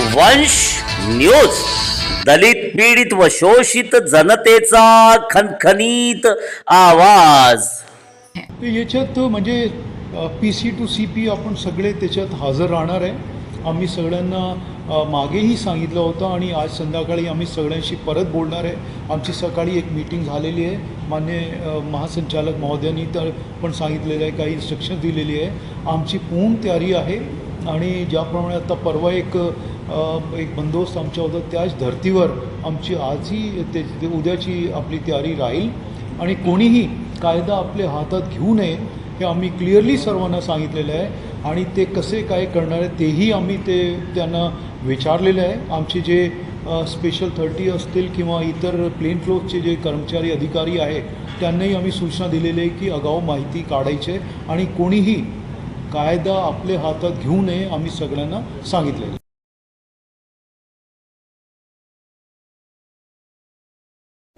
वंश न्यूज. दलित पीडित व शोषित जनतेचा खनखनीत आवाज. तर याच्यात म्हणजे P C to C P आपण सगळे त्याच्यात हजर राहणार आहे. आम्ही सगळ्यांना मागेही सांगितलं होतं आणि आज संध्याकाळी आम्ही सगळ्यांशी परत बोलणार आहे. आमची सकाळी एक मीटिंग झालेली आहे. मान्य महासंचालक महोदयांनी तर पण सांगितलेलं आहे काही इन्स्ट्रक्शन दिलेली आहे. आमची पूर्ण तयारी आहे आणि ज्याप्रमाणे आता परवा एक एक बंदोबस्त आमच्या होता. त्याच धर्तीवर आमची आजही ते उद्याची आपली तयारी राहील. आणि कोणीही कायदा आपल्या हातात घेऊ नये हे आम्ही क्लिअरली सर्वांना सांगितलेलं आहे. आणि ते कसे काय करणार आहे तेही आम्ही ते त्यांना विचारलेलं आहे. आमचे जे स्पेशल थर्टी असतील किंवा इतर प्लेन फ्लोजचे जे कर्मचारी अधिकारी आहे त्यांनाही आम्ही सूचना दिलेली आहे की अगाऊ माहिती काढायची आणि कोणीही कायदा आपल्या हातात घेऊ नये आम्ही सगळ्यांना सांगितलेलं